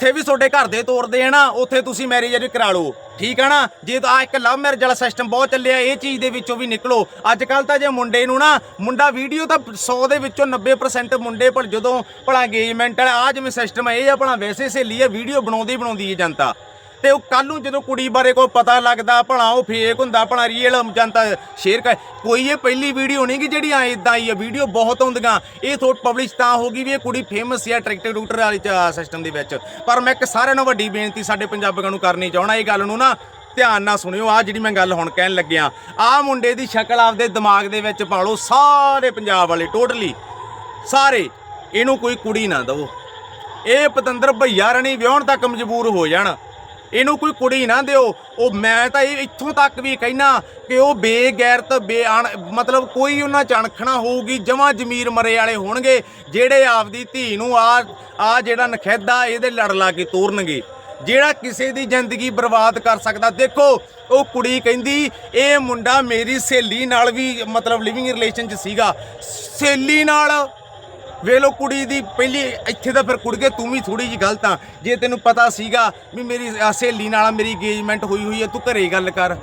ਜਿੱਥੇ ਵੀ ਤੁਹਾਡੇ ਘਰ ਦੇ ਤੋਰਦੇ ਆ ਨਾ, ਉੱਥੇ ਤੁਸੀਂ ਮੈਰਿਜ ਅਜ ਕਰਾ ਲਓ। ਠੀਕ ਆ ਨਾ? ਜੇ ਤਾਂ ਆਹ ਇੱਕ ਲਵ ਮੈਰਿਜ ਵਾਲਾ ਸਿਸਟਮ ਬਹੁਤ ਚੱਲਿਆ, ਇਹ ਚੀਜ਼ ਦੇ ਵਿੱਚੋਂ ਵੀ ਨਿਕਲੋ। ਅੱਜ ਕੱਲ ਤਾਂ ਜੇ ਮੁੰਡੇ ਨੂੰ ਨਾ, ਮੁੰਡਾ ਵੀਡੀਓ ਤਾਂ 100 ਦੇ ਵਿੱਚੋਂ 90% ਮੁੰਡੇ ਪਰ ਜਦੋਂ ਭਲਾ engagement ਵਾਲਾ ਆ ਜਿਵੇਂ ਸਿਸਟਮ ਇਹ ਆ ਭਲਾ ਵੈਸੇ ਸਹੇਲੀ ਆ ਵੀਡੀਓ ਬਣਾਉਂਦੀ ਬਣਾਉਂਦੀ ਹੈ ਜਨਤਾ। ਤੇ ਉਹ ਕੱਲ ਨੂੰ ਜਦੋਂ ਕੁੜੀ ਬਾਰੇ ਕੋਈ ਪਤਾ ਲੱਗਦਾ, ਭਲਾ ਉਹ ਫੇਕ ਹੁੰਦਾ, ਭਲਾ ਰੀਅਲ ਜਨਤਾ ਸ਼ੇਅਰ ਕਰ, ਕੋਈ ਇਹ ਪਹਿਲੀ ਵੀਡੀਓ ਨਹੀਂ ਕਿ ਜਿਹੜੀ ਆ ਇਦਾਂ ਹੀ ਆ ਵੀਡੀਓ ਬਹੁਤ ਹੁੰਦੀਆਂ। ਇਹ ਥੋੜ ਪਬਲਿਸ਼ ਤਾਂ ਹੋ ਗਈ ਵੀ ਇਹ ਕੁੜੀ ਫੇਮਸ ਆ ਟਰੈਕਟਰ ਡੂਟਰ ਵਾਲੀ ਸਿਸਟਮ ਦੇ ਵਿੱਚ। ਪਰ ਮੈਂ ਇੱਕ ਸਾਰਿਆਂ ਨੂੰ ਵੱਡੀ ਬੇਨਤੀ ਸਾਡੇ ਪੰਜਾਬੀਆਂ ਨੂੰ ਕਰਨੀ ਚਾਹਣਾ ਇਹ ਗੱਲ ਨੂੰ ਨਾ ਧਿਆਨ ਨਾਲ ਸੁਣਿਓ। ਆ ਜਿਹੜੀ ਮੈਂ ਗੱਲ ਹੁਣ ਕਹਿਣ ਲੱਗਿਆ ਆ ਮੁੰਡੇ ਦੀ ਸ਼ਕਲ ਆਪਦੇ ਦਿਮਾਗ ਦੇ ਵਿੱਚ ਪਾ ਲਓ, ਸਾਰੇ ਪੰਜਾਬ ਵਾਲੇ ਟੋਟਲੀ ਸਾਰੇ, ਇਹਨੂੰ ਕੋਈ ਕੁੜੀ ਨਾ ਦਵੋ। ਇਹ ਪਤੰਦਰ ਭਈਆ ਰਣੀ ਵਿਆਹਣ ਤੱਕ ਮਜਬੂਰ ਹੋ ਜਾਣ। ਇਹਨੂੰ ਕੋਈ ਕੁੜੀ ਨਾ ਦਿਓ। ਉਹ ਮੈਂ ਤਾਂ ਇਹ ਇੱਥੋਂ ਤੱਕ ਵੀ ਕਹਿਣਾ ਕਿ ਉਹ ਬੇਗੈਰਤ ਬੇਅਣ ਮਤਲਬ ਕੋਈ ਉਹਨਾਂ ਚ ਅਣਖਣਾ ਹੋਊਗੀ, ਜਮਾ ਜ਼ਮੀਰ ਮਰੇ ਵਾਲੇ ਹੋਣਗੇ, ਜਿਹੜੇ ਆਪਦੀ ਧੀ ਨੂੰ ਆ ਆ ਜਿਹੜਾ ਨਖੇਦਾ, ਇਹਦੇ ਲੜ ਲਾ ਕੇ ਤੋਰਨਗੇ। ਜਿਹੜਾ ਕਿਸੇ ਦੀ ਜ਼ਿੰਦਗੀ ਬਰਬਾਦ ਕਰ ਸਕਦਾ। ਦੇਖੋ, ਉਹ ਕੁੜੀ ਕਹਿੰਦੀ, ਇਹ ਮੁੰਡਾ ਮੇਰੀ ਸਹੇਲੀ ਨਾਲ ਵੀ ਮਤਲਬ ਲਿਵਿੰਗ ਰਿਲੇਸ਼ਨ 'ਚ ਸੀਗਾ। ਸਹੇਲੀ ਨਾਲ ਵੇਖ ਲੋ ਕੁੜੀ ਦੀ ਪਹਿਲੀ ਇੱਥੇ ਤਾਂ ਫਿਰ ਕੁੜ ਕੇ ਤੂੰ ਵੀ ਥੋੜੀ ਜੀ ਗਲਤ ਆ। ਜੇ ਤੈਨੂੰ ਪਤਾ ਸੀਗਾ ਵੀ ਮੇਰੀ ਆਹ ਸਹੇਲੀ ਨਾਲ ਮੇਰੀ ਇੰਗੇਜਮੈਂਟ ਹੋਈ ਹੋਈ ਹੈ ਤੂੰ ਘਰੇ ਗੱਲ ਕਰ।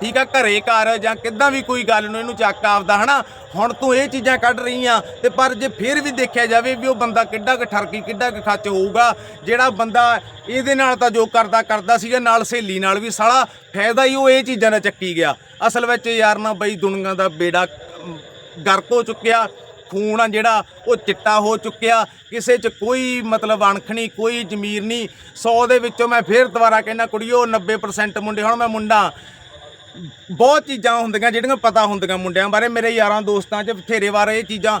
ਠੀਕ ਆ ਘਰੇ ਕਰ ਜਾਂ ਕਿੱਦਾਂ ਵੀ ਕੋਈ ਗੱਲ ਨੂੰ ਇਹਨੂੰ ਚੱਕ ਆਪਦਾ ਹਨਾ? ਹੁਣ ਤੂੰ ਇਹ ਚੀਜ਼ਾਂ ਕੱਢ ਰਹੀ ਆ ਤੇ ਪਰ ਜੇ ਫਿਰ ਵੀ ਦੇਖਿਆ ਜਾਵੇ ਵੀ ਉਹ ਬੰਦਾ ਕਿੱਡਾ ਕੁ ਠਰਕੀ ਕਿੱਡਾ ਕੁ ਖੱਚ ਹੋਊਗਾ ਜਿਹੜਾ ਬੰਦਾ ਇਹਦੇ ਨਾਲ ਤਾਂ ਜੋ ਕਰਦਾ ਕਰਦਾ ਸੀਗਾ ਨਾਲ ਸਹੇਲੀ ਨਾਲ ਵੀ ਸਾਲਾ ਫਾਇਦਾ ਹੀ ਉਹ ਇਹ ਚੀਜ਼ਾਂ ਦਾ ਚੱਕੀ ਗਿਆ। ਅਸਲ ਵਿੱਚ ਯਾਰ ਨਾ ਬਈ ਦੁਨੀਆ ਦਾ ਬੇੜਾ ਅਮ, ਗਰਕ ਹੋ ਚੁੱਕਿਆ। ਖੂਨ ਆ ਜਿਹੜਾ ਉਹ ਚਿੱਟਾ ਹੋ ਚੁੱਕਿਆ। ਕਿਸੇ 'ਚ ਕੋਈ ਮਤਲਬ ਅਣਖ ਨਹੀਂ, ਕੋਈ ਜ਼ਮੀਰ ਨਹੀਂ। 100 ਦੇ ਵਿੱਚੋਂ ਮੈਂ ਫੇਰ ਦੁਬਾਰਾ ਕਹਿੰਦਾ, ਕੁੜੀਓ 90% ਮੁੰਡੇ, ਹੁਣ ਮੈਂ ਮੁੰਡਾ। ਬਹੁਤ ਚੀਜ਼ਾਂ ਹੁੰਦੀਆਂ ਜਿਹੜੀਆਂ ਪਤਾ ਹੁੰਦੀਆਂ ਮੁੰਡਿਆਂ ਬਾਰੇ। ਮੇਰੇ ਯਾਰਾਂ ਦੋਸਤਾਂ 'ਚ ਬਥੇਰੇ ਵਾਰ ਇਹ ਚੀਜ਼ਾਂ।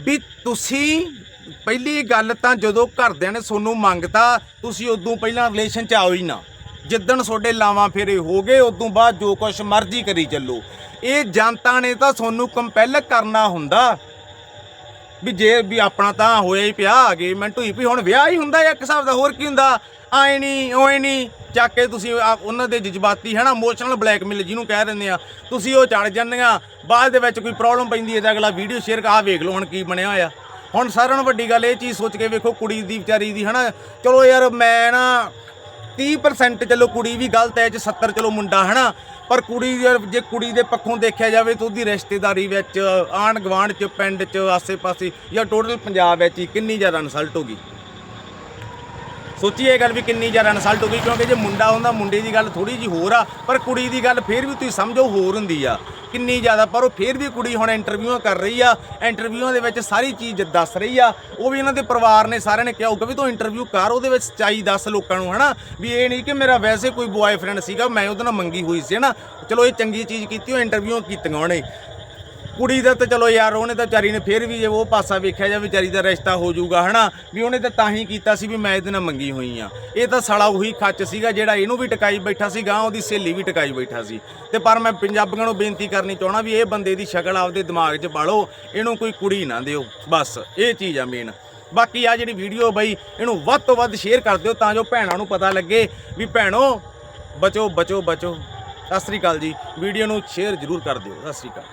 ਵੀ ਤੁਸੀਂ ਪਹਿਲੀ ਗੱਲ ਤਾਂ ਜਦੋਂ ਘਰਦਿਆਂ ਨੇ ਤੁਹਾਨੂੰ ਮੰਗਤਾ, ਤੁਸੀਂ ਉਦੋਂ ਪਹਿਲਾਂ ਰਿਲੇਸ਼ਨ 'ਚ ਆਓ ਹੀ ਨਾ। ਜਿੱਦਣ ਤੁਹਾਡੇ ਲਾਵਾਂ ਫੇਰੇ ਹੋ ਗਏ, ਉਦੋਂ ਬਾਅਦ ਜੋ ਕੁਛ ਮਰਜ਼ੀ ਕਰੀ ਚੱਲੋ। ਇਹ ਜਨਤਾ ਨੇ ਤਾਂ ਤੁਹਾਨੂੰ ਕੰਪੈਲ ਕਰਨਾ ਹੁੰਦਾ। ਵੀ ਜੇ ਵੀ ਆਪਣਾ ਤਾਂ ਹੋਇਆ ਹੀ ਪਿਆ ਅਗੇਮੈਂਟ ਹੋਈ ਵੀ ਹੁਣ ਵਿਆਹ ਹੀ ਹੁੰਦਾ ਇੱਕ ਹਿਸਾਬ ਦਾ, ਹੋਰ ਕੀ ਹੁੰਦਾ? ਆਏ ਨਹੀਂ ਓਏ ਨਹੀਂ ਚੱਕ ਕੇ ਤੁਸੀਂ ਉਹਨਾਂ ਦੇ ਜਜ਼ਬਾਤੀ ਹੈ ਨਾ ਇਮੋਸ਼ਨਲ ਬਲੈਕਮੇਲ ਜਿਹਨੂੰ ਕਹਿ ਦਿੰਦੇ ਆ, ਤੁਸੀਂ ਉਹ ਚੜ ਜਾਂਦੀਆਂ ਬਾਅਦ ਦੇ ਵਿੱਚ ਕੋਈ ਪ੍ਰੋਬਲਮ ਪੈਂਦੀ ਹੈ ਤਾਂ ਅਗਲਾ ਵੀਡੀਓ ਸ਼ੇਅਰ ਕਰ ਵੇਖ ਲਓ ਹੁਣ ਕੀ ਬਣਿਆ ਹੋਇਆ। ਹੁਣ ਸਾਰਿਆਂ ਨੂੰ ਵੱਡੀ ਗੱਲ ਇਹ ਚੀਜ਼ ਸੋਚ ਕੇ ਵੇਖੋ ਕੁੜੀ ਦੀ, ਵਿਚਾਰੀ ਦੀ, ਹਨਾ, ਚਲੋ ਯਾਰ ਮੈਂ ਨਾ 30% ਚਲੋ ਕੁੜੀ ਵੀ ਗਲਤ ਹੈ ਜੇ 70 ਚਲੋ ਮੁੰਡਾ, ਹਨਾ? ਪਰ ਕੁੜੀ ਯਾਰ ਜੇ ਕੁੜੀ ਦੇ ਪੱਖੋਂ ਦੇਖਿਆ ਜਾਵੇ ਤਾਂ ਉਹਦੀ ਰਿਸ਼ਤੇਦਾਰੀ ਵਿੱਚ ਆਣ ਗਵਾਂਢ ਚ, ਪਿੰਡ ਚ, ਆਸੇ-ਪਾਸੇ ਜਾਂ ਟੋਟਲ ਪੰਜਾਬ ਵਿੱਚ ਹੀ ਕਿੰਨੀ ਜ਼ਿਆਦਾ ਇਨਸਲਟ ਹੋ ਗਈ? ਸੋਚੀਏ ਇਹ ਗੱਲ ਵੀ ਕਿੰਨੀ ਜ਼ਿਆਦਾ ਇਨਸਲਟ ਹੋ ਗਈ, ਕਿਉਂਕਿ ਜੇ ਮੁੰਡਾ ਹੁੰਦਾ, ਮੁੰਡੇ ਦੀ ਗੱਲ ਥੋੜੀ ਜੀ ਹੋਰ ਆ, ਪਰ ਕੁੜੀ ਦੀ ਗੱਲ ਫੇਰ ਵੀ ਤੁਸੀਂ ਸਮਝੋ ਹੋਰ ਹੁੰਦੀ ਆ। ਕਿੰਨੀ ਜ਼ਿਆਦਾ, ਪਰ ਉਹ ਫੇਰ ਵੀ ਕੁੜੀ ਹੁਣ ਇੰਟਰਵਿਊਆਂ ਕਰ ਰਹੀ ਆ, ਇੰਟਰਵਿਊਆਂ ਦੇ ਵਿੱਚ ਸਾਰੀ ਚੀਜ਼ ਦੱਸ ਰਹੀ ਆ, ਉਹ ਵੀ ਇਹਨਾਂ ਦੇ ਪਰਿਵਾਰ ਨੇ ਸਾਰਿਆਂ ਨੇ ਕਿਹਾ ਹੋਊਗਾ ਵੀ ਤੂੰ ਇੰਟਰਵਿਊ ਕਰ, ਉਹਦੇ ਵਿੱਚ ਸੱਚਾਈ ਦੱਸ ਲੋਕਾਂ ਨੂੰ, ਹਨਾ, ਵੀ ਇਹ ਨਹੀਂ ਕਿ ਮੇਰਾ ਵੈਸੇ ਕੋਈ ਬੁਆਏਫ੍ਰੈਂਡ ਸੀਗਾ, ਮੈਂ ਉਹਦੇ ਨਾਲ ਮੰਗੀ ਹੋਈ ਸੀ, ਹਨਾ। ਚਲੋ ਇਹ ਚੰਗੀ ਚੀਜ਼ ਕੀਤੀ, ਉਹ ਇੰਟਰਵਿਊ ਕੀਤੀਆਂ ਉਹਨੇ। ਕੁੜੀ ਦਾ ਤਾਂ ਚਲੋ ਯਾਰ, ਉਹਨੇ ਤਾਂ ਵਿਚਾਰੀ ਨੇ ਫਿਰ ਵੀ ਜੇ ਉਹ ਪਾਸਾ ਵੇਖਿਆ ਜਾ ਵਿਚਾਰੀ ਦਾ ਰਿਸ਼ਤਾ ਹੋ ਜਾਊਗਾ, ਹਨਾ? ਵੀ ਉਹਨੇ ਤਾਂ ਤਾਂ ਹੀ ਕੀਤਾ ਸੀ ਵੀ ਮੈਂ ਇਹਦੇ ਨਾਲ ਮੰਗੀ ਹੋਈ ਆ। ਇਹ ਤਾਂ ਸਾਲਾ ਉਹੀ ਖੱਚ ਸੀਗਾ ਜਿਹੜਾ ਇਹਨੂੰ ਵੀ ਟਿਕਾਈ ਬੈਠਾ ਸੀ ਗਾਂ ਉਹਦੀ ਸਹੇਲੀ ਵੀ ਟਿਕਾਈ ਬੈਠਾ ਸੀ। ਤੇ ਪਰ ਮੈਂ ਪੰਜਾਬੀਆਂ ਨੂੰ ਬੇਨਤੀ ਕਰਨੀ ਚਾਹਣਾ ਵੀ ਇਹ ਬੰਦੇ ਦੀ ਸ਼ਕਲ ਆਪਦੇ ਦਿਮਾਗ 'ਚ ਪਾਲੋ, ਇਹਨੂੰ ਕੋਈ ਕੁੜੀ ਨਾ ਦਿਓ, ਬਸ। ਇਹ ਚੀਜ਼ ਆ ਮੇਨ ਬਾਕੀ ਆ ਜਿਹੜੀ ਵੀਡੀਓ ਬਈ, ਇਹਨੂੰ ਵੱਧ ਤੋਂ ਵੱਧ ਸ਼ੇਅਰ ਕਰ ਦਿਓ ਤਾਂ ਜੋ ਭੈਣਾਂ ਨੂੰ ਪਤਾ ਲੱਗੇ ਵੀ ਭੈਣੋ, ਬਚੋ ਬਚੋ ਬਚੋ। ਸਤਿ ਸ੍ਰੀ ਅਕਾਲ ਜੀ। ਵੀਡੀਓ ਨੂੰ ਸ਼ੇਅਰ ਜ਼ਰੂਰ ਕਰ ਦਿਓ। ਸਤਿ ਸ੍ਰੀ ਅਕਾਲ।